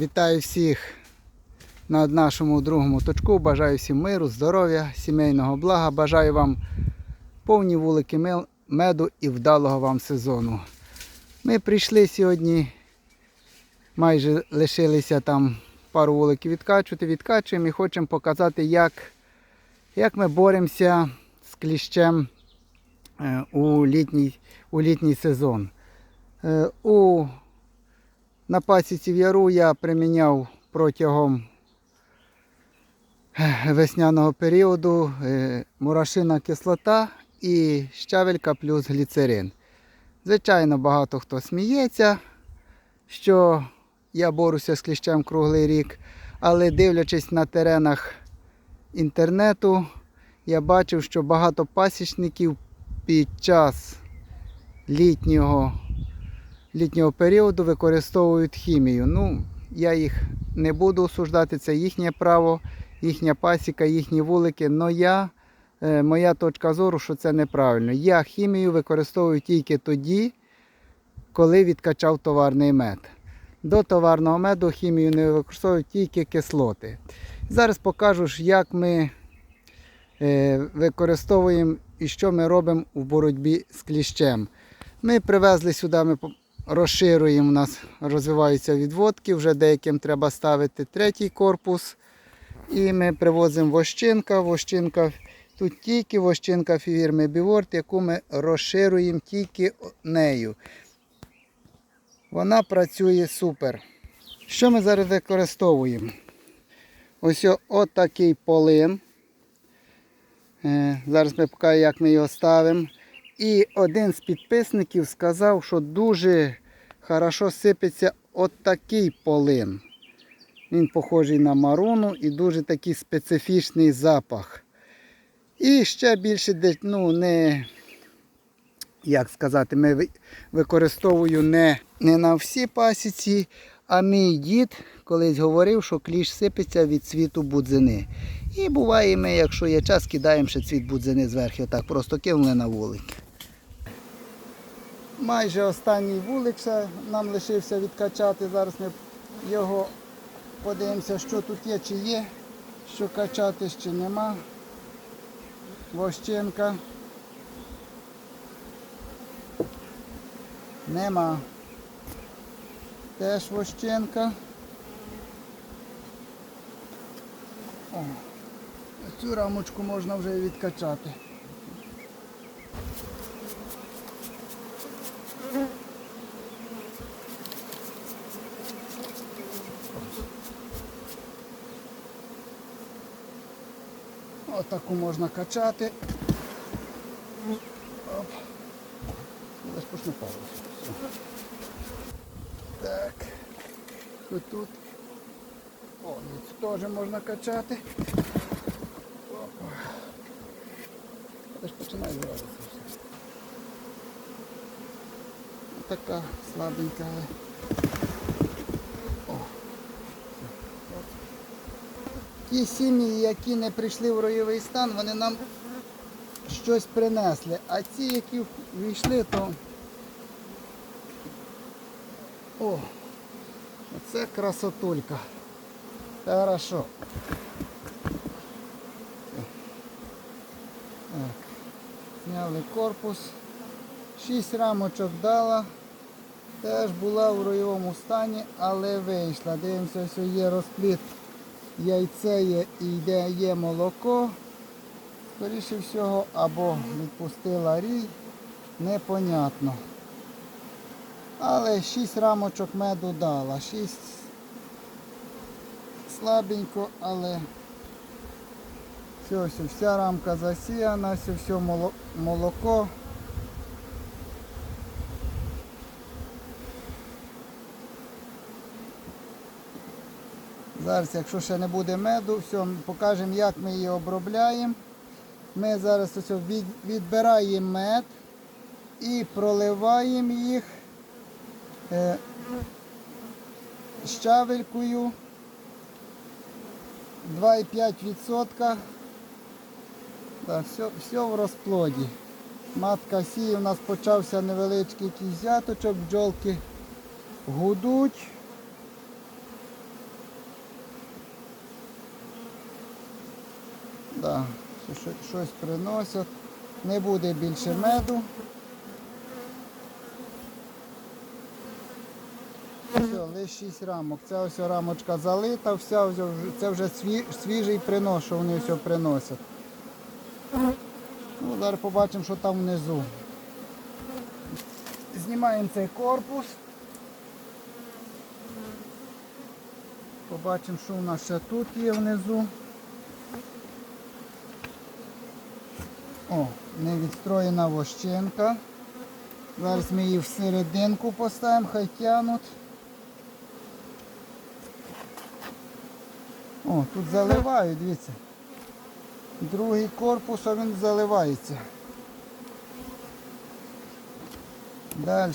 Вітаю всіх на нашому другому точку. Бажаю всім миру, здоров'я, сімейного блага. Бажаю вам повні вулики меду і вдалого вам сезону. Ми прийшли сьогодні, майже лишилися там пару вуликів відкачувати, відкачуємо і хочемо показати, як, як ми боремося з кліщем е, у літній, у літній сезон. Е, У на пасіці в яру я приміняв протягом весняного періоду е, мурашина кислота і щавелька плюс гліцерин. Звичайно, багато хто сміється, що я борюся з кліщем круглий рік, але дивлячись на теренах інтернету, я бачив, що багато пасічників під час літнього літнього періоду використовують хімію. Ну, я їх не буду осуждати, це їхнє право, їхня пасіка, їхні вулики. Но я, е, моя точка зору, що це неправильно. Я хімію використовую тільки тоді, коли відкачав товарний мед. До товарного меду хімію не використовую тільки кислоти. Зараз покажу, як ми е, використовуємо і що ми робимо у боротьбі з кліщем. Ми привезли сюди, ми розширюємо, у нас розвиваються відводки, вже деяким треба ставити третій корпус. І ми привозимо вощинка. Вощинка тут тільки вощинка фірми Біворт, яку ми розширюємо тільки нею. Вона працює супер. Що ми зараз використовуємо? Ось отакий полин. Е, Зараз ми покажу, як ми його ставимо. І один з підписників сказав, що дуже хорошо сипеться отакий полин. Він похожий на марону і дуже такий специфічний запах. І ще більше, ну, не, як сказати, ми використовую не, не на всі пасіці, а мій дід колись говорив, що кліш сипеться від цвіту будзини. І буває, ми, якщо є час, кидаємо ще цвіт будзини зверху, так просто кинули на вулик. Майже останній вулик нам лишився відкачати. Зараз ми його подивимося, що тут є, чи є, що качати, ще нема. Вощенка. Нема. Теж вощенка. О, цю рамочку можна вже відкачати. Отаку можна качати. Оп. Десь почне паузу. Так. Ось тут. О, і цю теж можна качати. Десь починає зразу. Така слабенька, але. О. Ті сім'ї, які не прийшли в ройовий стан, вони нам щось принесли. А ці, які війшли, то. О, оце красотулька. Хорошо. Так. Зняли корпус. Шість рамочок дала. Теж була в ройовому стані, але вийшла. Дивимося, ось є розпліт яйце є і йде є молоко. Скоріше всього, або відпустила рій, непонятно. Але 6 рамочок меду дала. 6 слабенько, але все, все, вся рамка засіяна, все, все молоко. Зараз, якщо ще не буде меду, все, покажемо, як ми її обробляємо. Ми зараз ось від, відбираємо мед і проливаємо їх е, щавелькою 2,5%. Так, все, все в розплоді. Матка сіє, у нас почався невеличкий якийсь взяточок, бджолки гудуть. Да, що- що- щось приносять. Не буде більше меду. Все, лише 6 рамок. Ця ось рамочка залита, вся це вже свіжий принос, що вони все приносять. Ну, зараз побачимо, що там внизу. Знімаємо цей корпус. Побачимо, що у нас ще тут є внизу. О, не відстроєна вощинка. Зараз ми її всерединку поставимо, хай тянуть. О, тут заливають, дивіться. Другий корпус, а він заливається. Далі.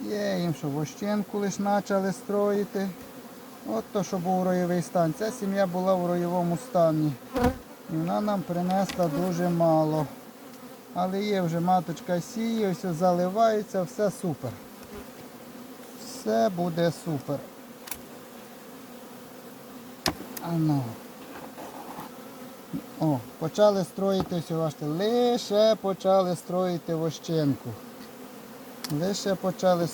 Є їм, що вощинку лише почали строїти. От то, що був ройовий стан. Ця сім'я була в ройовому стані. І вона нам принесла дуже мало. Але є вже маточка сіє, все заливається, все супер. Все буде супер. Ано. О, почали строїти все, бачите, лише почали строїти вощенку. Лише почали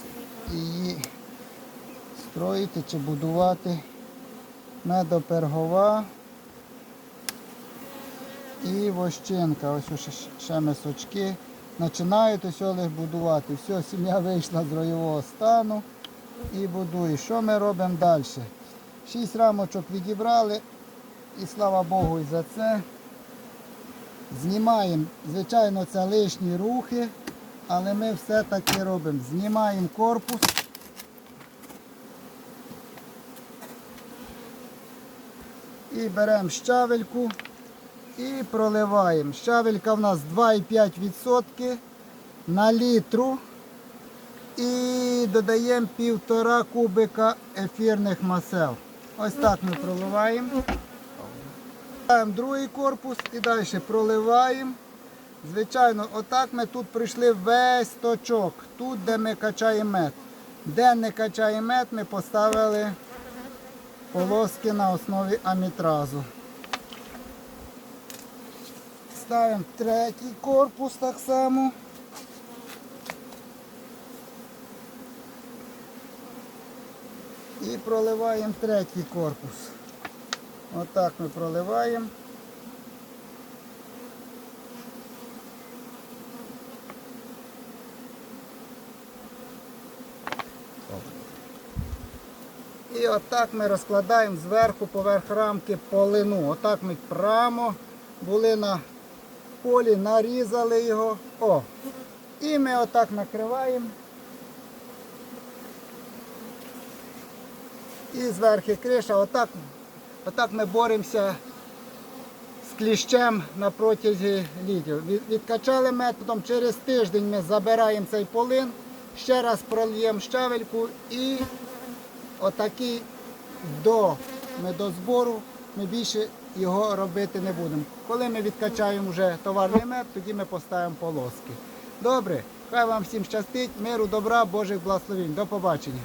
її строїти чи будувати медопергова і вощенка. Ось ще, ще мисочки. Починають ось лише будувати. Все, сім'я вийшла з ройового стану і будує. Що ми робимо далі? Шість рамочок відібрали і слава Богу і за це. Знімаємо, звичайно, це лишні рухи, але ми все-таки робимо. Знімаємо корпус. І беремо щавельку і проливаємо. Щавелька в нас 2,5% на літру. І додаємо півтора кубика ефірних масел. Ось так ми проливаємо. Ставимо другий корпус і далі проливаємо. Звичайно, отак ми тут пройшли весь точок, тут, де ми качаємо мед. Де не качаємо мед, ми поставили полоски на основі амітразу. Ставимо третій корпус так само. І проливаємо третій корпус. Отак ми проливаємо. І отак ми розкладаємо зверху поверх рамки полину. Отак ми прямо були на полі, нарізали його. О! І ми отак накриваємо. І зверху криша. Отак, отак ми боремося з кліщем на протязі літів. Відкачали мед, потім через тиждень ми забираємо цей полин, ще раз прольємо щавельку і отакий до медозбору ми більше його робити не будемо. Коли ми відкачаємо вже товарний мед, тоді ми поставимо полоски. Добре, хай вам всім щастить, миру, добра, Божих благословень. До побачення.